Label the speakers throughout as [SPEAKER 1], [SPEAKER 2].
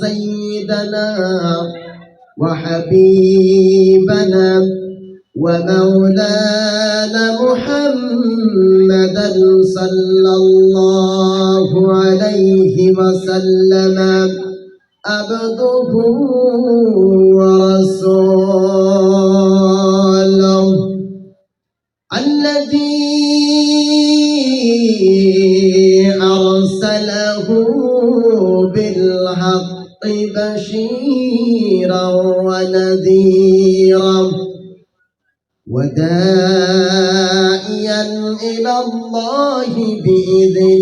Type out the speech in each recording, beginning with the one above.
[SPEAKER 1] سيدنا وحبيبنا ومولانا محمدا صلى الله عليه وسلم عبده ونذيرا وداعيا إلى الله بإذنه.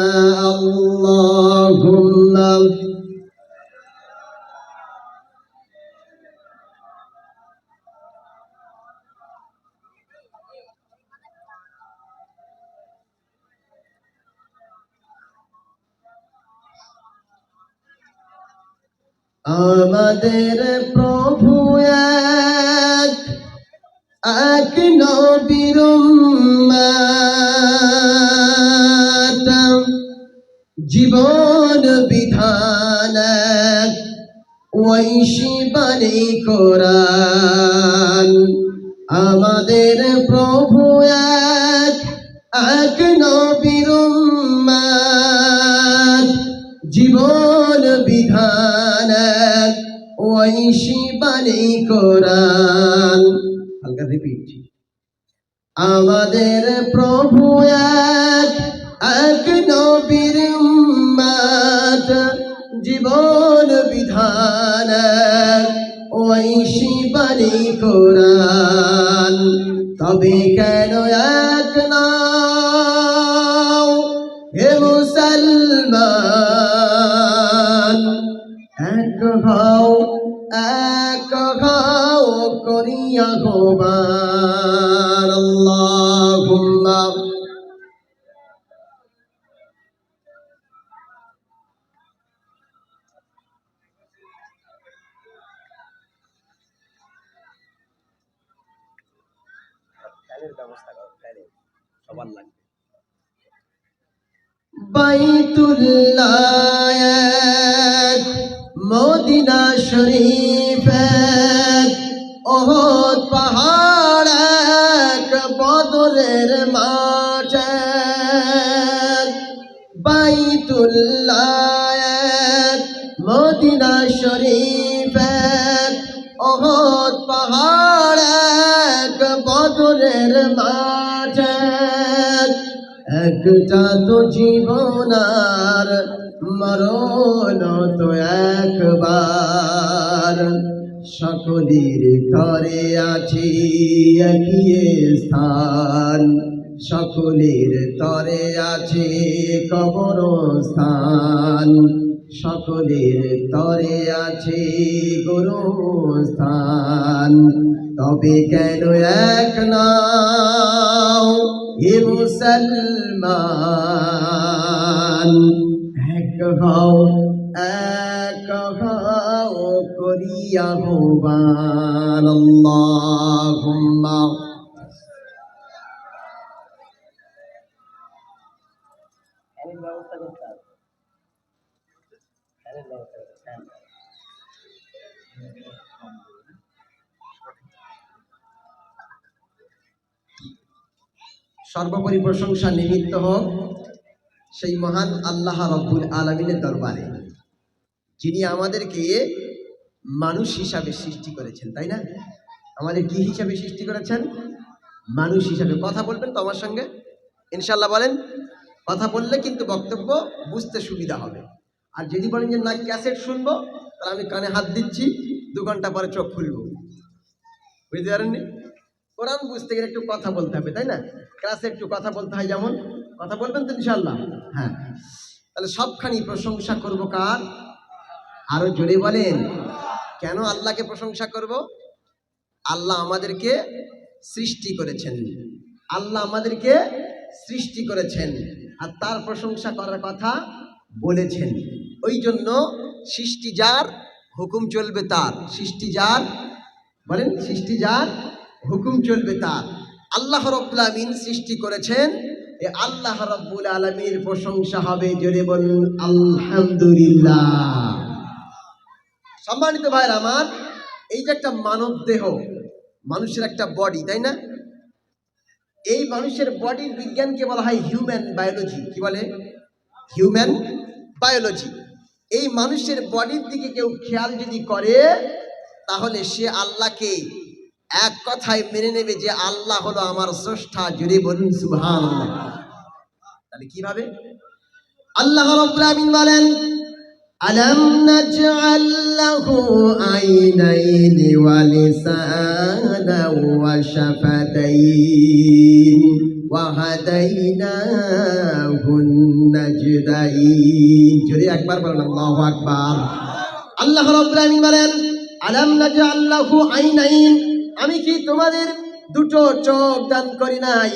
[SPEAKER 1] আমাদের প্রভু এক এক নবীর জীবন বিধান এক ঐশী বাণী কোরআন। আমাদের প্রভু এক এক নবীর জীবন বিধান এক ঐশী বাণী হালকা রিপিট আমাদের প্রভু এক এক নবীর উম্মত, জীবন বিধান ঐশী বাণী কোরআন। তবে কেন এক নাও করিয়া শরীফ ওহদ পাহাড় এক, বদরের মাঠ। এক। একটা তো জীবনার মরণ তো একবার। সকলের তরে আছে একই স্থান। সকলের তরে আছে কবর স্থান সকলের তরে আছে গুরু স্থান তবে কেন এক নাও হে মুসলমান? এক হও এক হও করিয়া হবান। সর্বোপরি প্রশংসা নিমিত্ত হোক সেই মহান আল্লাহ রব্বুল আলমিনের দরবারে, যিনি আমাদেরকে মানুষ হিসাবে সৃষ্টি করেছেন, তাই না? আমাদের কি হিসাবে সৃষ্টি করেছেন? মানুষ হিসাবে। কথা বলবেন তো আমার সঙ্গে? ইনশাল্লাহ বলেন, কথা বললে কিন্তু বক্তব্য বুঝতে সুবিধা হবে। আর যদি বলেন যে, না, ক্যাসেট শুনব? তাহলে আমি কানে হাত দিচ্ছি, দু ঘণ্টা পরে চোখ খুলবো। বুঝতে পারেননি? কোরআন বুঝতে গেলে একটু কথা বলতে হবে, তাই না? ক্লাসে একটু কথা বলতে হয় যেমন, কথা বলবেন তো ইনশাল্লাহ হ্যাঁ। তাহলে সবখানি প্রশংসা করব কার? আরও জোরে বলেন। কেন আল্লাহকে প্রশংসা করব? আল্লাহ আমাদেরকে সৃষ্টি করেছেন। আল্লাহ আমাদেরকে সৃষ্টি করেছেন আর তার প্রশংসা করার কথা বলেছেন। ওই জন্য সৃষ্টি যার হুকুম চলবে তার। সৃষ্টি যার, বলেন, সৃষ্টি যার হুকুম চলবে তার। আল্লাহ রব্বুল সৃষ্টি করেছেন। এ আল্লাহ রব্বুল আলমীর প্রশংসা হবে জোরে বলুন, আলহামদুলিল্লাহ। সম্মানিত ভাইয়ের আমার, এই যে একটা মানব দেহ, মানুষের একটা বডি তাই না? এই মানুষের বডির বিজ্ঞানকে বলা হয় হিউম্যান বায়োলজি কি বলে? হিউম্যান বায়োলজি এই মানুষের বডির দিকে কেউ খেয়াল যদি করে, তাহলে সে আল্লাহকে এক কথায় মেনে নেবে যে আল্লাহ হলো আমার স্রষ্টা, জুড়ে বলুন সুহান তাহলে কীভাবে? আল্লাহ রব্বুল আমিন বলেন, আলম নাজআল লাহু আইনাইনি ওয়া লিসানাও ওয়া শাফাতাইন ওয়া হাদাইনাহুন নাজদাইন। জোরে একবার বলেন, আল্লাহু আকবার। আল্লাহ রব্বুল আমিন বলেন, আলম নাজআল লাহু আইনাইন আমি কি তোমাদের দুটো চোখ দান করি নাই?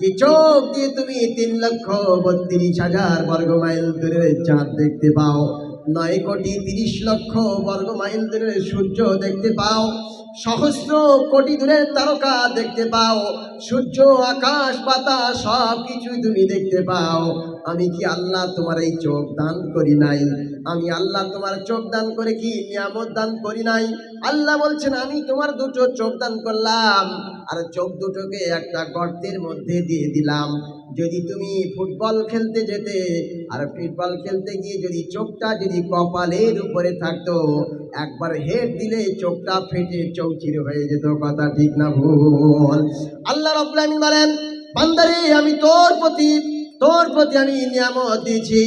[SPEAKER 1] যে চোখ দিয়ে তুমি তিন লক্ষ বত্রিশ হাজার বর্গ মাইল দূরের চাঁদ দেখতে পাও? নয় কোটি তিরিশ লক্ষ বর্গ মাইল দূরের সূর্য দেখতে পাও? সহস্র কোটি দূরের তারকা দেখতে পাও। সূর্য, আকাশ, বাতাস সব কিছুই তুমি দেখতে পাও। আমি কি আল্লাহ তোমার এই চোখ দান করি নাই? আমি আল্লাহ তোমার চোখ দান করে কি নিয়ামত দান করি নাই? আল্লাহ বলছেন, আমি তোমার দুটো চোখ দান করলাম। আর চোখ দুটোকে একটা গর্তের মধ্যে দিয়ে দিলাম। যদি তুমি ফুটবল খেলতে যেতে, আর ফুটবল খেলতে গিয়ে যদি চোখটা যদি কপালের উপরে থাকতো একবার হেড দিলে চোখটা ফেটে চৌচির হয়ে যেত, কথা ঠিক না ভুল। আল্লাহ রব্বুল আমিন বলেন, বান্দারে, আমি তোর প্রতি তোর প্রতি আমি নিয়ামত দিয়েছি।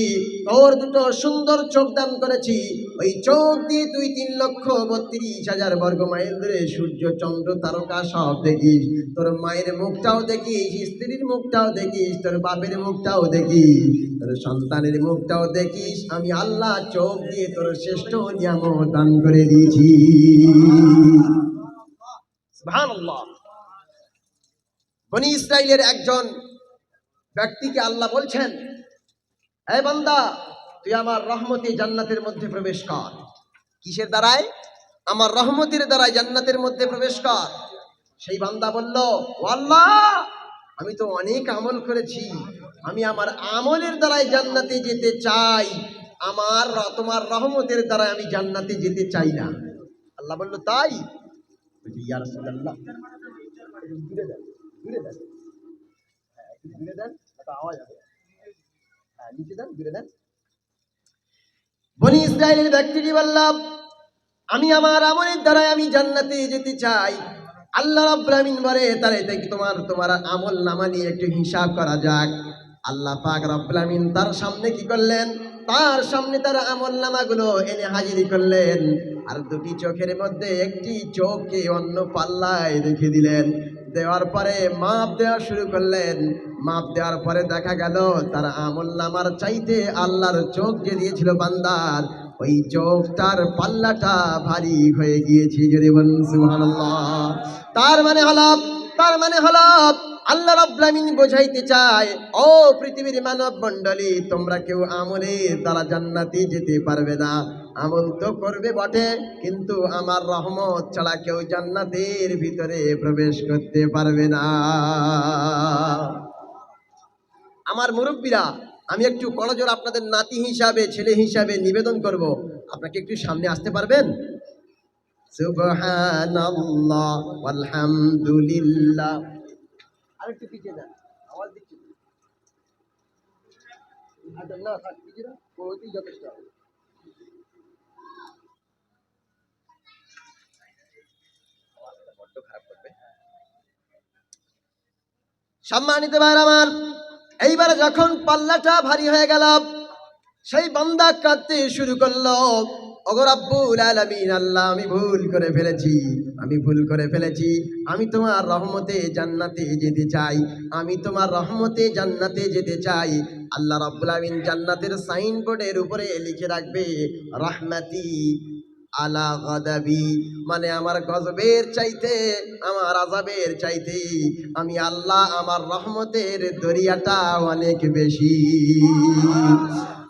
[SPEAKER 1] তোর দুটো সুন্দর চোখ দান করেছি। ওই চোখ দিয়ে তুই তিন লক্ষ বত্রিশ হাজার বর্গ মাইল ধরে সূর্য চন্দ্র তারকা সব দেখিস। তোর মায়ের মুখটাও দেখিস স্ত্রীর মুখটাও দেখিস তোর বাপের মুখটাও দেখিস তোর সন্তানের মুখটাও দেখিস। আমি আল্লাহ চোখ দিয়ে তোর শ্রেষ্ঠ নিয়ামত দান করে দিয়েছি। বনি ইসরায়েলের একজন ব্যক্তিকে আল্লাহ বলছেন এই বান্দা, তুই আমার রহমতি জান্নাতের মধ্যে প্রবেশ কর। কিসের দ্বারায়? আমার রহমতের দ্বারাই জান্নাতের মধ্যে প্রবেশ কর। সেই বান্দা বলল আল্লাহ, আমি তো অনেক আমল করেছি। আমি আমার আমলের দ্বারাই জান্নাতে যেতে চাই। আমার তোমার রহমতের দ্বারা আমি জান্নাতে যেতে চাই না। আল্লাহ বলল, তাই? ইয়া দেন দেন দেন হ্যাঁ বনি ইসরায়েলের ব্যক্তিটি বললাম আমি আমার আমলের দ্বারাই আমি জান্নাতে যেতে চাই। আল্লাহ রাব্বুল বলে তার এটা কি তোমার তোমার আমল নামা নিয়ে একটু হিসাব করা যাক। আল্লাহ পাক রব্বুল তার সামনে কি করলেন? তার সামনে তার আমল নামাগুলো এনে হাজিরি করলেন। আর দুটি চোখের মধ্যে একটি চোখকে অন্য পাল্লায় রেখে দিলেন। দেওয়ার পরে মাপ দেওয়া শুরু করলেন। মাপ দেওয়ার পরে দেখা গেল, তার আমল নামার চাইতে আল্লাহর চোখ যে দিয়েছিল বান্দার, ওই চোখটার পাল্লাটা ভারী হয়ে গিয়েছে। যদি তার মানে হলো, তার মানে হলো, আল্লাহ রাব্বুল বোঝাইতে চায়, ও পৃথিবীর মানব মণ্ডলী তোমরা কেউ আমলে দ্বারা জান্নাতে যেতে পারবে না। আমল তো করবে বটে কিন্তু আমার রহমত ছাড়া কেউ জান্নাতের ভিতরে প্রবেশ করতে পারবে না আমার মুরব্বীরা আমি একটু করজোর আপনাদের নাতি হিসাবে ছেলে হিসাবে নিবেদন করব আপনাকে একটু সামনে আসতে পারবেন সুবহানাল্লাহ আলহামদুলিল্লাহ আরেকটু পিছিয়ে যান আওয়াজ দিচ্ছি আচ্ছা না থাক ওইটাই যথেষ্ট হবে সম্মানিত ভাইর আমার এইবারে যখন পাল্লাটা ভারী হয়ে গেল, সেই বান্দা কাঁদতে শুরু করল, ওগো রব্বুল আলামিন, আল্লাহ, আমি ভুল করে ফেলেছি, আমি ভুল করে ফেলেছি, আমি তোমার রহমতে জান্নাতে যেতে চাই, আমি তোমার রহমতে জান্নাতে যেতে চাই। আল্লাহ রব্বুল আলামিন জান্নাতের সাইনবোর্ডের উপরে লিখে রাখবে, রহমাতি আলা গদাবি মানে আমার গজবের চাইতে, আমার আজাবের চাইতে আমি আল্লাহ আমার রহমতের দরিয়াটা অনেক বেশি।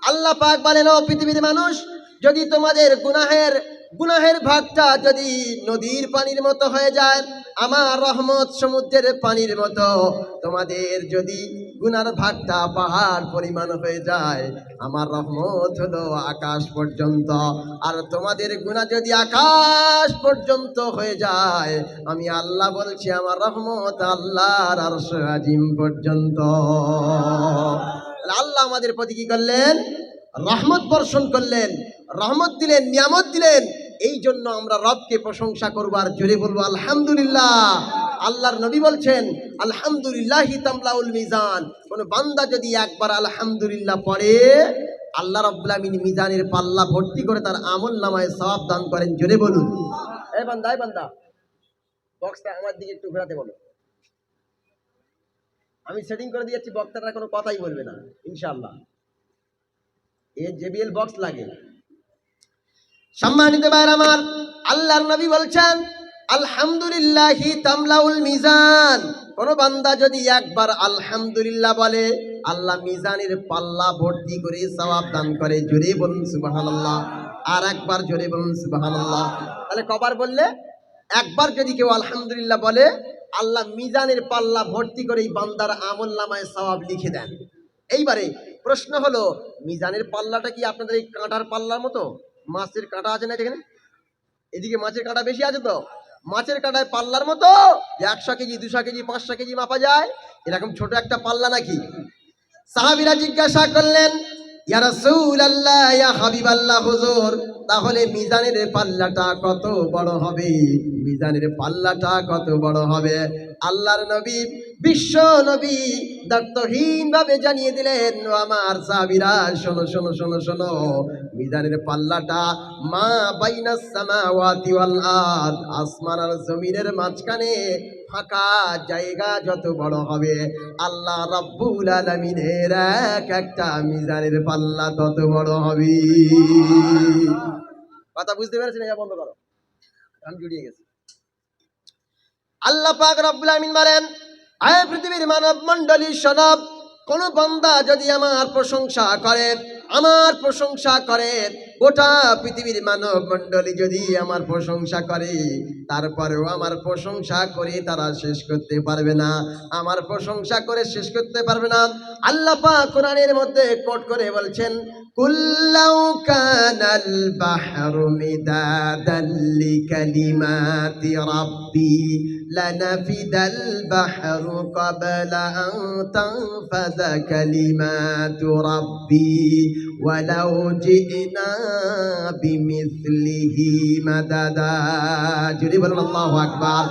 [SPEAKER 1] আল্লাহ পাক বলেন, ও পৃথিবীর মানুষ, যদি তোমাদের গুনাহের গুনাহের ভাগটা যদি নদীর পানির মতো হয়ে যায়, আমার রহমত সমুদ্রের পানির মতো, তোমাদের যদি গুনার ভাগটা পাহাড় পরিমাণ হয়ে যায়, আমার রহমত হলো আকাশ পর্যন্ত। আর তোমাদের গুণা যদি আকাশ পর্যন্ত হয়ে যায়, আমি আল্লাহ বলছি, আমার রহমত আল্লাহর আরশ আজিম পর্যন্ত। আল্লাহ আমাদের প্রতি কি করলেন? রহমত বর্ষণ করলেন, রহমত দিলেন, নিয়ামত দিলেন। এই জন্য আমরা রবকে প্রশংসা করব আর জোরে বলব, আলহামদুলিল্লাহ। আল্লাহর নবী বলছেন, আলহামদুলিল্লাহ তামলাউল মিজান। কোন বান্দা যদি একবার আলহামদুলিল্লাহ পড়ে, আল্লাহ আমিন মিজানের পাল্লা ভর্তি করে তার আমল নামায় সওয়াব দান করেন, জোরে বলুন। এই বান্দা বান্দা। বক্সটা আমার দিকে একটু ঘোরাতে বলো। আমি সেটিং করে দিয়েছি বক্তারা কোনো কথাই বলবে না, ইনশাআল্লাহ। এ জেবিএল বক্স লাগে। সম্মানিত ভাইয়ের আমার, আল্লাহর নবী বলছেন, আলহামদুলিল্লাহি তামলাউল মিজান। কোন বান্দা যদি একবার আলহামদুলিল্লাহ বলে, আল্লাহ মিজানের পাল্লা ভর্তি করে সওয়াব দান করে, জোরে বলুন সুবহানাল্লাহ। আর একবার জোরে বলুন সুবহানাল্লাহ। তাহলে কবার বললে? একবার যদি কেউ আলহামদুলিল্লাহ বলে, আল্লাহ মিজানের পাল্লা ভর্তি করে এই বান্দার আমল নামায় সওয়াব লিখে দেন। এইবারে প্রশ্ন হলো, মিজানের পাল্লাটা কি আপনাদের এই কাঁটার পাল্লার মতো? মাছের কাঁটা আছে না এখানে এদিকে মাছের কাঁটা বেশি আছে তো। মাছের কাঁটায় পাল্লার মতো একশো কেজি, দুশো কেজি, পাঁচশো কেজি মাপা যায়। এরকম ছোট একটা পাল্লা নাকি? সাহাবিরা জিজ্ঞাসা করলেন তাহলে মিজানের পাল্লাটা কত বড় হবে? মিজানের পাল্লাটা কত বড় হবে? আল্লাহর নবী, বিশ্ব নবী দায়িত্বহীন ভাবে জানিয়ে দিলেন আমার সাহাবীরা, শোনো শোনো শোনো শোনো, মিজানের পাল্লাটা মা বাইনা সামাওয়াতি ওয়াল আরদ, আসমান আর জমিনের মাঝখানে ফাঁকা জায়গা যত বড় হবে, আল্লাহ রাব্বুল আলামিনের এক একটা মিজানের পাল্লা তত বড় হবে। কথা বুঝতে পেরেছেন? এটা বন্ধ করো। গান জুড়িয়ে গেছে। আল্লাহ পাক রব্বুল আমিন বলেন, আয় পৃথিবীর মানব মণ্ডলী সনব, কোন বান্দা যদি আমার প্রশংসা করে, আমার প্রশংসা করে গোটা পৃথিবীর মানব মণ্ডলী যদি আমার প্রশংসা করে, তারপরেও আমার প্রশংসা করে তারা শেষ করতে পারবে না। আমার প্রশংসা করে শেষ করতে পারবে না। আল্লাহ পাক কোরআনের মধ্যে কোট করে বলছেন কুল্লাউ কানাল বাহরু মিদাদান লিকালিমাতি রাব্বি লানাফিদাল বাহরু ক্বাবলা আন তানফাদা কালিমাতু রাব্বি ওয়ালাউ জিনা বিমিসলিহি মাদাদা। জুরি বলেন, আল্লাহু আকবার।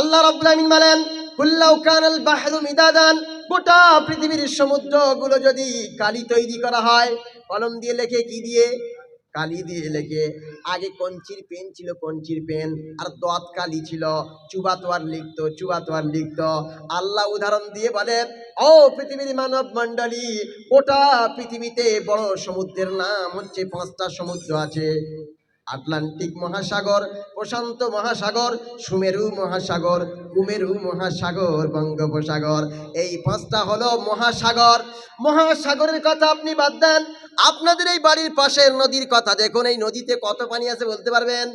[SPEAKER 1] আল্লাহ রাব্বুল আমিন বলেন কুল্লাউ কানাল বাহরু মিদাদান। গোটা পৃথিবীর সমুদ্রগুলো যদি কালি তৈরি করা হয়, কলম দিয়ে লেখে কি দিয়ে? কালি দিয়ে লেগে, আগে কঞ্চির পেন ছিল, কঞ্চির পেন, আর দত কালি ছিল, চুবাতোয়ার লিখতো, চুবাতোয়ার লিখত। আল্লাহ উদাহরণ দিয়ে বলে, ও পৃথিবীর মানব মণ্ডলী, গোটা পৃথিবীতে বড় সমুদ্রের নাম হচ্ছে পাঁচটা সমুদ্র আছে। আটলান্টিক মহাসাগর, প্রশান্ত মহাসাগর, সুমেরু মহাসাগর, কুমেরু মহাসাগর, বঙ্গোপসাগর। এই পাঁচটা হলো মহাসাগর। মহাসাগরের কথা আপনি বাদ দেন। আপনাদের এই বাড়ির পাশের নদীর কথা। দেখুন, এই নদীতে কত পানি আছে বলতে পারবেন?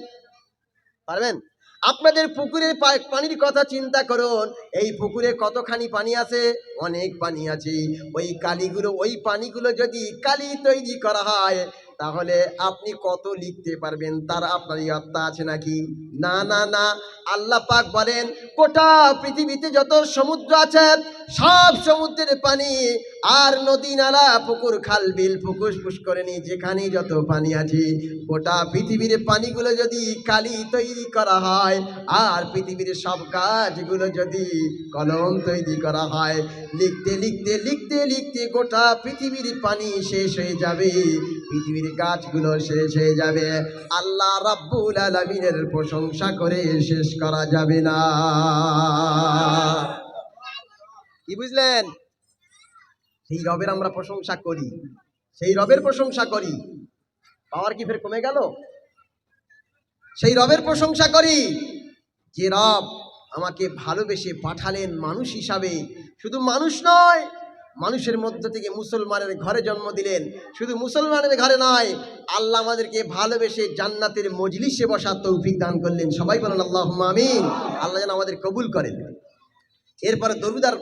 [SPEAKER 1] পারবেন? আপনাদের পুকুরের পানির কথা চিন্তা করুন। এই পুকুরে কতখানি পানি আছে? অনেক পানি আছে। ওই কালিগুলো, ওই পানিগুলো যদি কালি তৈরি করা হয় তাহলে আপনি কত লিখতে পারবেন? তার আপনার ইয়ত্তা আছে নাকি? না না না। আল্লাহ পাক বলেন, গোটা পৃথিবীতে যত সমুদ্র আছে, সব সমুদ্রের পানি আর নদী নালা, পুকুর, খাল, বিল ফুকুস পুকুর, পুষ্করিণী যেখানে যত পানি আছে, গোটা পৃথিবীর পানিগুলো যদি কালি তৈরি করা হয়, আর পৃথিবীর সব কাজগুলো যদি কলম তৈরি করা হয়, লিখতে লিখতে লিখতে লিখতে গোটা পৃথিবীর পানি শেষ হয়ে যাবে, পৃথিবীর গাছগুলো শেষ হয়ে যাবে। আল্লাহ রাব্বুল আলামিনের প্রশংসা করে শেষ করা যাবে না। কি বুঝলেন? সেই রবের আমরা প্রশংসা করি। সেই রবের প্রশংসা করি। পাওয়ার কি ফের কমে গেল? সেই রবের প্রশংসা করি যে রব আমাকে ভালোবেসে পাঠালেন মানুষ হিসাবে। শুধু মানুষ নয় মানুষের মধ্য থেকে মুসলমানের ঘরে জন্ম দিলেন। শুধু মুসলমানের ঘরে নয়, আল্লাহ আমাদেরকে ভালোবেসে জান্নাতের মজলিসে বসার তৌফিক দান করলেন। সবাই বলেন আল্লাহ আমিন। আল্লাহ যেন আমাদের কবুল করেন। এরপরে দরুদার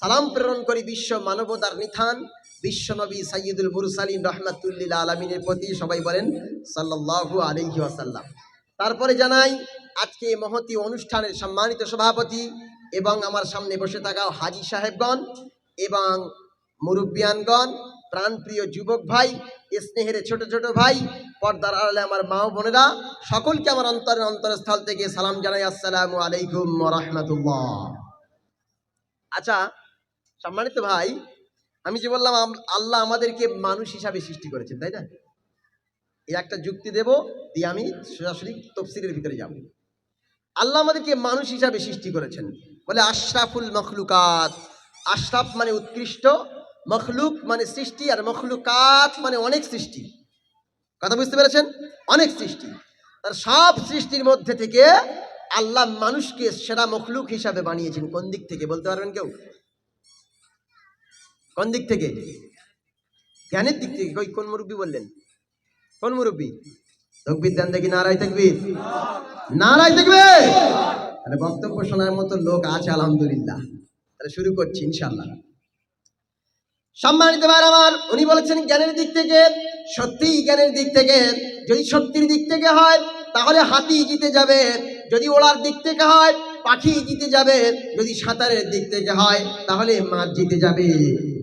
[SPEAKER 1] সালাম প্রেরণ করি বিশ্ব মানবতার নিথান। বিশ্বনবী সাইয়দুল মুরসালিন রহমাতুল্লিল আলমিনের প্রতি সবাই বলেন, সাল্লাল্লাহু আলাইহি ওয়াসাল্লাম। তারপরে জানাই, আজকে মহতি অনুষ্ঠানের সম্মানিত সভাপতি এবং আমার সামনে বসে থাকা হাজি সাহেবগণ এবং মুরব্বিয়ানগণ, প্রাণপ্রিয় যুবক ভাই, স্নেহের ছোট ছোট ভাই, পর্দার আড়ালে আমার মা বোনেরা, সকলকে আমার অন্তরের অন্তরস্থল থেকে সালাম জানাই, আসসালামু আলাইকুম রহমতুল্লাহ। আচ্ছা সম্মানিত ভাই, আমি যে বললাম আল্লাহ আমাদেরকে মানুষ হিসাবে সৃষ্টি করেছেন, তাই না? এই একটা যুক্তি দেব, দিয়ে আমি সরাসরি তফসিলের ভিতরে যাব। আল্লাহ আমাদেরকে মানুষ হিসাবে সৃষ্টি করেছেন। বলে আশরাফুল মখলুকাত আশরাফ মানে উৎকৃষ্ট, মখলুক মানে সৃষ্টি, আর মখলুকাত মানে অনেক সৃষ্টি। কথা বুঝতে পেরেছেন? অনেক সৃষ্টি। তার সব সৃষ্টির মধ্যে থেকে আল্লাহ মানুষকে সেরা মখলুক হিসাবে বানিয়েছেন। কোন দিক থেকে বলতে পারবেন কেউ? কোন দিক থেকে? জ্ঞানের দিক থেকে। কই, কোন মুরব্বী বললেন? কোন মুরব্বী? তকবির দেন দেখি, নারায় তকবির। নারায় দেখবে বক্তব্য শোনার মতো লোক আছে, আলহামদুলিল্লাহ। তাহলে শুরু করছি ইনশাল্লাহ সম্মানিত ভাই আমার, উনি বলেছেন জ্ঞানের দিক থেকে সত্যি জ্ঞানের দিক থেকে, যদি শক্তির দিক থেকে হয়, তাহলে হাতি জিতে যাবে। যদি ওড়ার দিক থেকে হয়, পাখি জিতে যাবে। যদি সাঁতারের দিক থেকে হয়, তাহলে মাছ জিতে যাবে।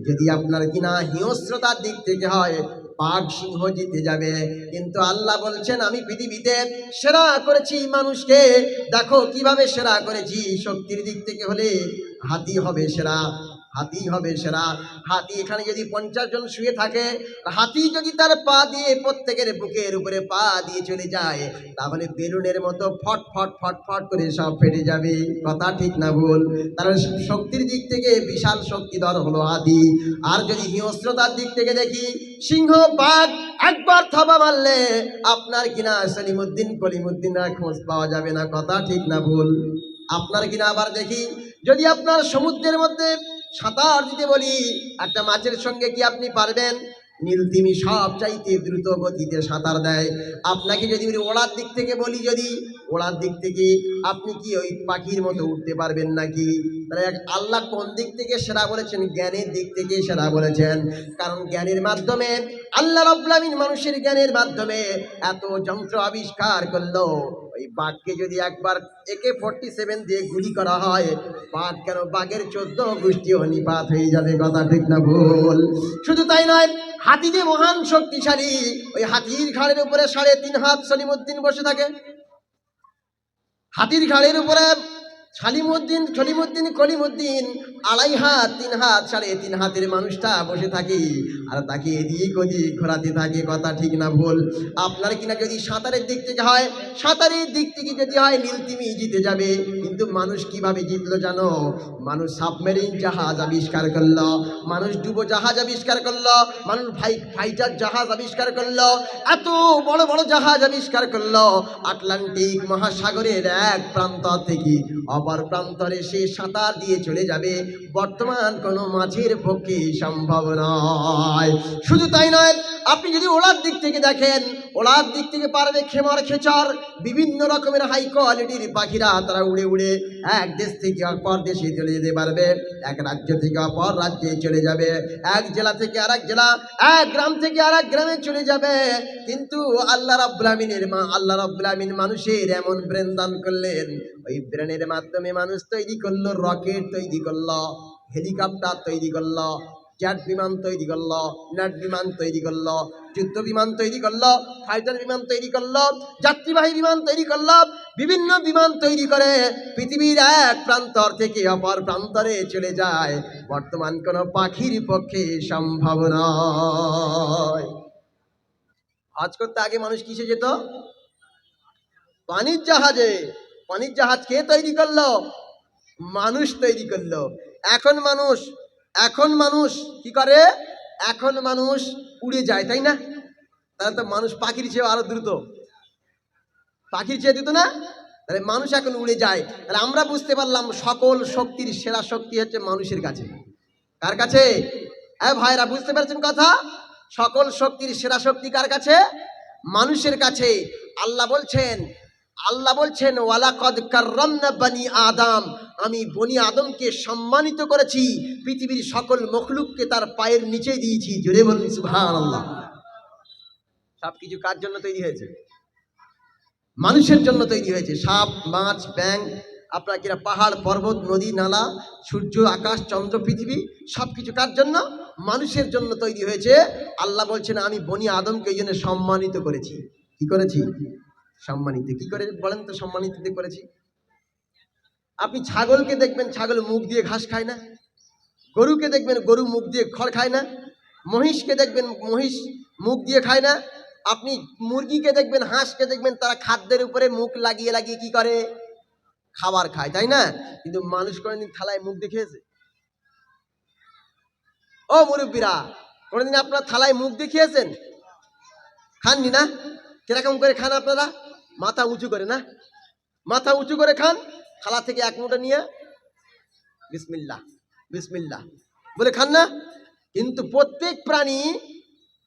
[SPEAKER 1] যদি আপনার কিনা হিংস্রতার দিক থেকে হয়, বাঘ সিংহ জিতে যাবে। কিন্তু আল্লাহ বলছেন, আমি পৃথিবীতে সেরা করেছি মানুষকে। দেখো কীভাবে সেরা করেছি, শক্তির দিক থেকে হলে। হাতি হবে সেরা, হাতি হবে সেরা। হাতি এখানে যদি পঞ্চাশ জন শুয়ে থাকে, হাতি যদি তার পা দিয়ে প্রত্যেকের বুকের উপরে পা দিয়ে চলে যায়, তাহলে বেলুনের মতো ফট ফট ফট ফট করে সব ফেটে যাবে। কথা ঠিক না ভুল? তাহলে শক্তির দিক থেকে বিশাল শক্তিধর হলো হাতি। আর যদি হিংস্রতার দিক থেকে দেখি, সিংহ বাঘ একবার থাবা মারলে আপনার কিনা সলিমুদ্দিন, কলিমুদ্দিন আর খোঁজ পাওয়া যাবে না। কথা ঠিক না ভুল? আপনার কিনা আবার দেখি। যদি আপনার সমুদ্রের মধ্যে সাঁতার দিতে বলি, একটা মাছের সঙ্গে কি আপনি পারবেন? নীলতিমি সব চাইতে দ্রুত গতিতে সাঁতার দেয়। আপনাকে যদি ওড়ার দিক থেকে বলি যদি, ওড়ার দিক থেকে আপনি কি ওই পাখির মতো উঠতে পারবেন নাকি? তাহলে আল্লাহ কোন দিক থেকে সেরা বলেছেন? জ্ঞানের দিক থেকে সেরা বলেছেন। কারণ জ্ঞানের মাধ্যমে, আল্লাহ রব্লামিন মানুষের জ্ঞানের মাধ্যমে এত যন্ত্র আবিষ্কার করল। ওই বাঘকে যদি একবার একে ফোরটি সেভেন দিয়ে গুলি করা হয়, বাঘ কেন? বাঘের চোদ্দ গোষ্ঠী নিপাত হয়ে যাবে, কথা ঠিক না ভুল। শুধু তাই নয়, হাতি যে মহান শক্তিশালী, ওই হাতির ঘাড়ের উপরে সাড়ে তিন হাত সলিমুদ্দিন বসে থাকে। হাতির ঘাড়ের উপরে সালিমুদ্দিন সলিমুদ্দিন, কলিমুদ্দিন আড়াই হাত তিন হাত সাড়ে তিন হাতের মানুষটা বসে থাকে। আর তাকে এদিক ওদিক ঘোরাতে থাকে, কথা ঠিক না ভুল। আপনার কিনা যদি সাঁতারের দিক থেকে হয়, সাঁতারের দিক থেকে যদি হয় নীলতিমি জিতে যাবে। কিন্তু মানুষ কীভাবে জিতলো জানো? মানুষ সাবমেরিন জাহাজ আবিষ্কার করল, মানুষ ডুবো জাহাজ আবিষ্কার করল, মানুষ ফাই, ফাইটার জাহাজ আবিষ্কার করল, এত বড় বড় জাহাজ আবিষ্কার করল। আটলান্টিক মহাসাগরের এক প্রান্ত থেকে অপর প্রান্তরে সে সাঁতার দিয়ে চলে যাবে। বর্তমান কোনো মাছের পক্ষে সম্ভব নয়। শুধু তাই নয়, আপনি যদি ওলার দিক থেকে দেখেন ওলার দিক থেকে পারবে খেমার খেচার। বিভিন্ন রকমের হাই কোয়ালিটির পাখিরা তারা উড়ে উড়ে এক দেশ থেকে অপর দেশে চলে যেতে পারবে। এক রাজ্য থেকে অপর রাজ্যে চলে যাবে। এক জেলা থেকে আর জেলা, এক গ্রাম থেকে আর গ্রামে চলে যাবে। কিন্তু আল্লাহ রাব্বুল আমিনের মা, আল্লাহ রাব্বুল আমিন মানুষের এমন ব্রেন দান করলেন, ওই ব্রেনের মাধ্যমে মানুষ তৈরি করল, রকেট তৈরি করল, হেলিকপ্টার তৈরি করল, জেট বিমান তৈরি করল, নেট বিমান তৈরি করল, যুদ্ধ বিমান তৈরি করল, ফাইটার বিমান তৈরি করল, যাত্রীবাহী বিমান তৈরি করল, বিভিন্ন বিমান তৈরি করে পৃথিবীর এক প্রান্তর থেকে অপর প্রান্তরে চলে যায়। বর্তমান কোনো পাখির পক্ষে সম্ভব নয়। আজ করতে আগে মানুষ কিসে যেত? পানির জাহাজে পানির জাহাজ কে তৈরি করল? মানুষ তৈরি করল। এখন মানুষ এখন মানুষ কি করে? এখন মানুষ উড়ে যায়, তাই না? তাহলে তো মানুষ পাখির চেয়ে আরও দ্রুত। পাখির চেয়ে দ্রুত না? তাহলে মানুষ এখন উড়ে যায়। তাহলে আমরা বুঝতে পারলাম সকল শক্তির সেরা শক্তি হচ্ছে মানুষের কাছে। কার কাছে? হ্যাঁ ভাইরা, বুঝতে পারছেন কথা? সকল শক্তির সেরা শক্তি কার কাছে? মানুষের কাছে। আল্লাহ বলছেন আল্লাহ বলছেন, ওয়ালাকদ বানি আদম। আমি বনি আদমকে সম্মানিত করেছি, পৃথিবীর সকল মখলুককে তার পায়ের নিচে দিয়েছি। জোরে বলুন, সুবহানাল্লাহ। সব কিছু কার জন্য তৈরি হয়েছে? মানুষের জন্য তৈরি হয়েছে। সাপ, মাছ ব্যাং আপনার কিনা পাহাড়, পর্বত, নদী, নালা, সূর্য, আকাশ, চন্দ্র, পৃথিবী সব কিছু কার জন্য? মানুষের জন্য তৈরি হয়েছে। আল্লাহ বলছেন, আমি বনি আদমকে এই জন্য সম্মানিত করেছি। কি করেছি? সম্মানিত কি করে বলেন তো সম্মানিত করেছি? আপনি ছাগলকে দেখবেন, ছাগল মুখ দিয়ে ঘাস খায় না। গরুকে দেখবেন, গরু মুখ দিয়ে খড় খায় না। মহিষকে দেখবেন, মহিষ মুখ দিয়ে খায় না। আপনি মুরগিকে দেখবেন, হাঁসকে দেখবেন, তারা খাদ্যের উপরে মুখ লাগিয়ে লাগিয়ে কি করে? খাবার খায়, তাই না? কিন্তু মানুষ কোনোদিন থালায় মুখ দেখিয়েছে ও মুরব্বীরা, কোনোদিন আপনার থালায় মুখ দেখিয়েছেন খাননি না? কীরকম করে খান আপনারা? মাথা উঁচু করে না? মাথা উঁচু করে খান থালা থেকে এক মুঠো নিয়ে, বিসমিল্লাহ বিসমিল্লাহ, বলে খান না? কিন্তু প্রত্যেক প্রাণী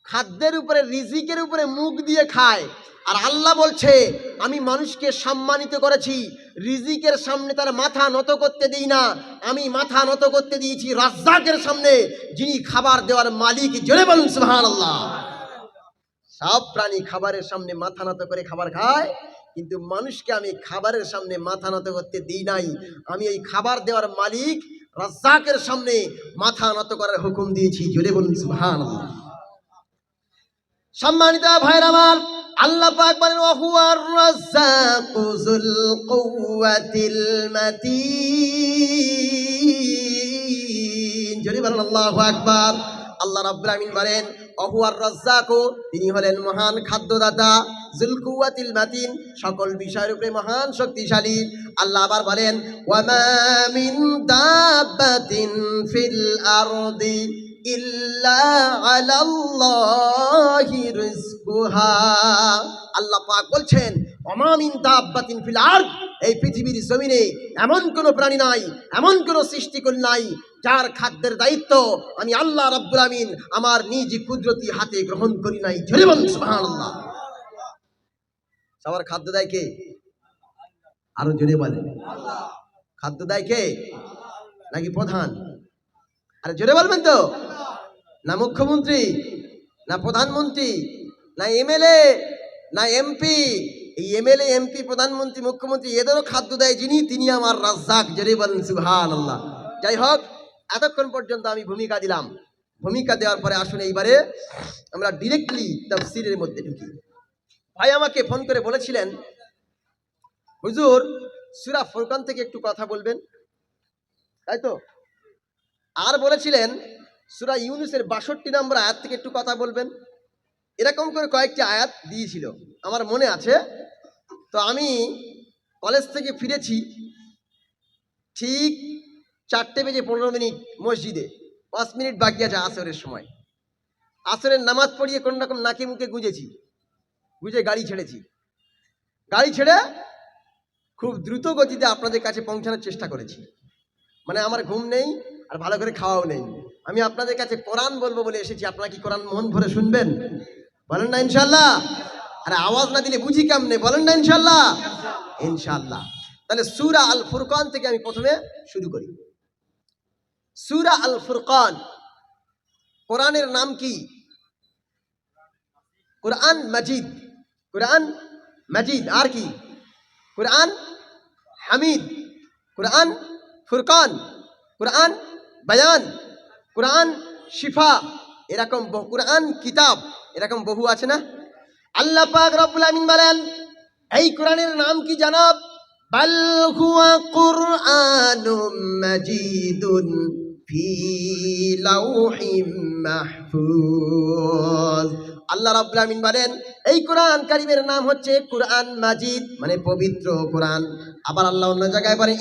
[SPEAKER 1] খাদ্যের উপরে, রিজিকের উপরে মুখ দিয়ে খায়। আর আল্লাহ বলছে, আমি মানুষকে সম্মানিত করেছি, রিজিকের সামনে তার মাথা নত করতে দিই না। আমি মাথা নত করতে দিয়েছি রাজ্জাকের সামনে, যিনি খাবার দেওয়ার মালিক, জোরে বলুন সুবহানাল্লাহ। সব প্রাণী খাবারের সামনে মাথা নত করে খাবার খায়, কিন্তু মানুষকে আমি খাবারের সামনে মাথা নত করতে দিই নাই। আমি এই খাবার দেওয়ার মালিক, রাজ্জাকের সামনে মাথা নত করার হুকুম দিয়েছি। জোরে বলুন, সুবহানাল্লাহ। সম্মানিত ভাইরা আল্লাহ পাক বলেন ওয়া হুয়ার রাজ্জাকু যুল কুওয়াতিল মাতিন। জোরে বলেন, আল্লাহু আকবার। আল্লাহ রাব্বুল আমিন বলেন অহুয়ার রজ্জাকো তিনি হলেন মহান খাদ্যদাতা জুলকুয়াতিল মাতিন, সকল বিষয়ের উপরে মহান শক্তিশালী। আল্লাহ আবার বলেন ওয়ামা মিন দাবাতিন ফিল আরদি। ইল্লা বলছেন অমামিন দাব্বাতিন ফিল এই পৃথিবীর জমিনে এমন কোনো প্রাণী নাই, এমন কোনো সৃষ্টিকুল নাই, যার খাদ্যের দায়িত্ব আমি আল্লাহ রাব্বুল আমিন আমার নিজ কুদরতি হাতে গ্রহণ করি নাই। বলুন, সুবহানাল্লাহ। সবার খাদ্য দেয় কে? আরও জোরে বলেন। খাদ্য দেয় কে? নাকি প্রধান? আরে জোরে বলবেন তো? না মুখ্যমন্ত্রী, না প্রধানমন্ত্রী, না এমএলএ, না এমপি। এই এমএলএ, এমপি, প্রধানমন্ত্রী, মুখ্যমন্ত্রী এদেরও খাদ্য দেয় যিনি, তিনি আমার রাজ্জাক, জোরে বলেন সুহান আল্লাহ যাই হোক, এতক্ষণ পর্যন্ত আমি ভূমিকা দিলাম। ভূমিকা দেওয়ার পরে আসুন এইবারে আমরা ডিরেক্টলি তাফসিরের মধ্যে ঢুকি। ভাই আমাকে ফোন করে বলেছিলেন, হুজুর, সুরা ফুরকান থেকে একটু কথা বলবেন। তাই তো? আর বলেছিলেন, সুরা ইউনুসের বাষট্টি নম্বর আয়াত থেকে একটু কথা বলবেন। এরকম করে কয়েকটি আয়াত দিয়েছিল। আমার মনে আছে, তো আমি কলেজ থেকে ফিরেছি ঠিক চারটে বেজে পনেরো মিনিট মসজিদে। পাঁচ মিনিট বাকি আছে আসরের সময়। আসরের নামাজ পড়িয়ে কোন রকম নাকে মুখে গুঁজেছি। গুঁজে গাড়ি ছেড়েছি। গাড়ি ছেড়ে খুব দ্রুত গতিতে আপনাদের কাছে পৌঁছানোর চেষ্টা করেছি। মানে আমার ঘুম নেই আর ভালো করে খাওয়াও নেই। আমি আপনাদের কাছে কোরআন বলব বলে এসেছি। আপনারা কি কোরআন মন ভরে শুনবেন? বলেন না ইনশাল্লাহ আর আওয়াজ না দিলে বুঝি কেমনে? বলেন না ইনশাল্লাহ ইনশাল্লাহ তাহলে সুরা আল ফুরকান থেকে আমি প্রথমে শুরু করি। সুরা আল ফুরকান কোরআনের নাম কি? কোরআন মাজিদ। কোরআন মাজিদ, আর কি? কোরআন হামিদ। কোরআন ফুরকান। কোরআন বায়ান, কোরআন, শিফা, এরকম কোরআন, কিতাব, এরকম বহু আছে না? আল্লাহ পাক রব্বুল আমিন বলেন, এই কোরআনের নাম কি জানাব? বাল মাহফুজ। আল্লাহ রাব্বুল বলেন, এই কোরআন কারিমের নাম হচ্ছে কোরআন মাজিদ মানে পবিত্র কোরআন। আবার আল্লাহ অন্য জায়গায় বলে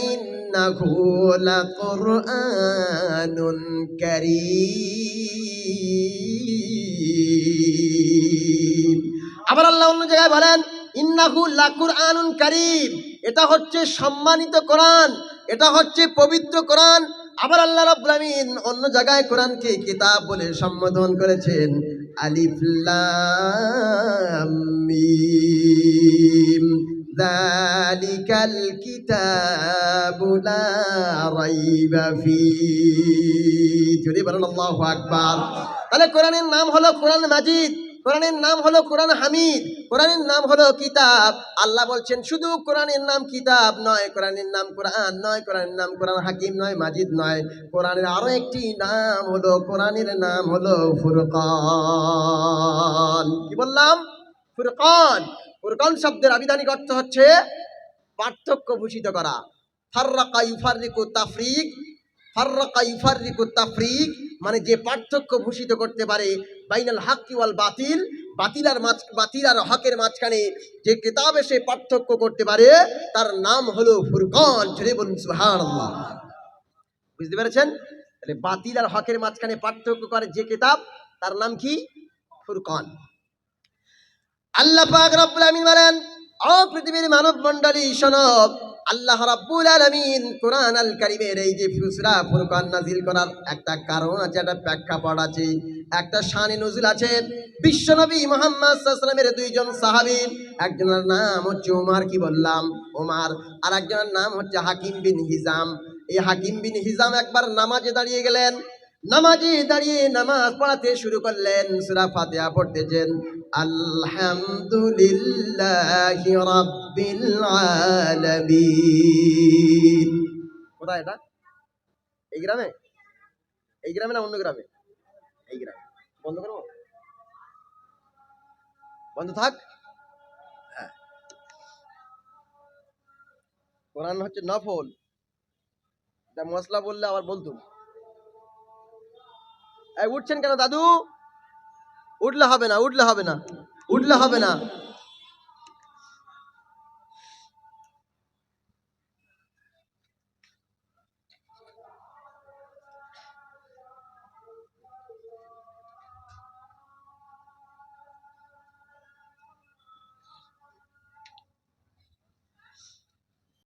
[SPEAKER 1] আবার আল্লাহ অন্য জায়গায় বলেন, ইন্নাহু লাকুরআনুন কারীম। এটা হচ্ছে সম্মানিত কোরআন, এটা হচ্ছে পবিত্র কোরআন। আবার আল্লাহ রাব্বুল অন্য জায়গায় কোরআনকে কিতাব বলে সম্বোধন করেছেন। আলিফ লাম মিম। যালিকাল কিতাবু লা রাইবা ফি জোরে বলেন আল্লাহু আকবার, তাহলে কোরআনের নাম হলো কোরআন মাজিদ। কোরআনের নাম হলো কোরআন হামিদ, কোরআনের নাম হলো কিতাব। আল্লাহ বলছেন, শুধু কোরআনের নাম কিতাব নয়, কোরআনের নাম কোরআন নয়, কোরআনের নাম কোরআন হাকিম নয়, মাজিদ নয়। কোরআনের আরও একটি নাম হলো, কোরআনের নাম হলো ফুরকান। কি বললাম? ফুরকান। ফুরকান শব্দের আবিধানিক অর্থ হচ্ছে পার্থক্য ভূষিত করা। ফাররাকা ইউফাররিকু তাফরিক, ফাররাকা ইউফাররিকু তাফরিক মানে যে পার্থক্য ভূষিত করতে পারে বাইনাল হাক্কি ওয়াল বাতিল বাতিল আর মাঝ বাতিল আর হকের মাঝখানে যে কিতাবে সে পার্থক্য করতে পারে, তার নাম হলো ফুরকান। ছেড়ে বলুন, সুবহানাল্লাহ। বুঝতে পেরেছেন? তাহলে বাতিল আর হকের মাঝখানে পার্থক্য করে যে কিতাব, তার নাম কি? ফুরকান। আল্লাহ পাক রব্বুল আমিন বলেন ও পৃথিবীর মানব মণ্ডলী শোনব আল্লাহ রাব্বুল আলামিন কোরআন আল কারিমের এই যে ফুসরা ফুরকান নাজিল করার একটা কারণ আছে, একটা প্রেক্ষাপট আছে, একটা শানে নজুল আছে। বিশ্বনবী মোহাম্মদ সাল্লামের দুইজন সাহাবী, একজনের নাম হচ্ছে ওমার কি বললাম? ওমার আর একজনের নাম হচ্ছে হাকিম বিন হিজাম। এই হাকিম বিন হিজাম একবার নামাজে দাঁড়িয়ে গেলেন। নামাজে দাঁড়িয়ে নামাজ পড়াতে শুরু করলেন, সূরা ফাতিহা পড়তেছেন আলহামদুলিল্লাহি রাব্বিল আলামিন। কোথায় এটা? এই গ্রামে? এই গ্রামে না অন্য গ্রামে? এই গ্রামে। বন্ধ করব? বন্ধ থাক। হ্যাঁ। কোরআন হচ্ছে নফল। এটা মশলা বললে আবার বলতুম। উঠছেন কেন দাদু? উঠলে হবে না উঠলে হবে না উঠলে হবে না।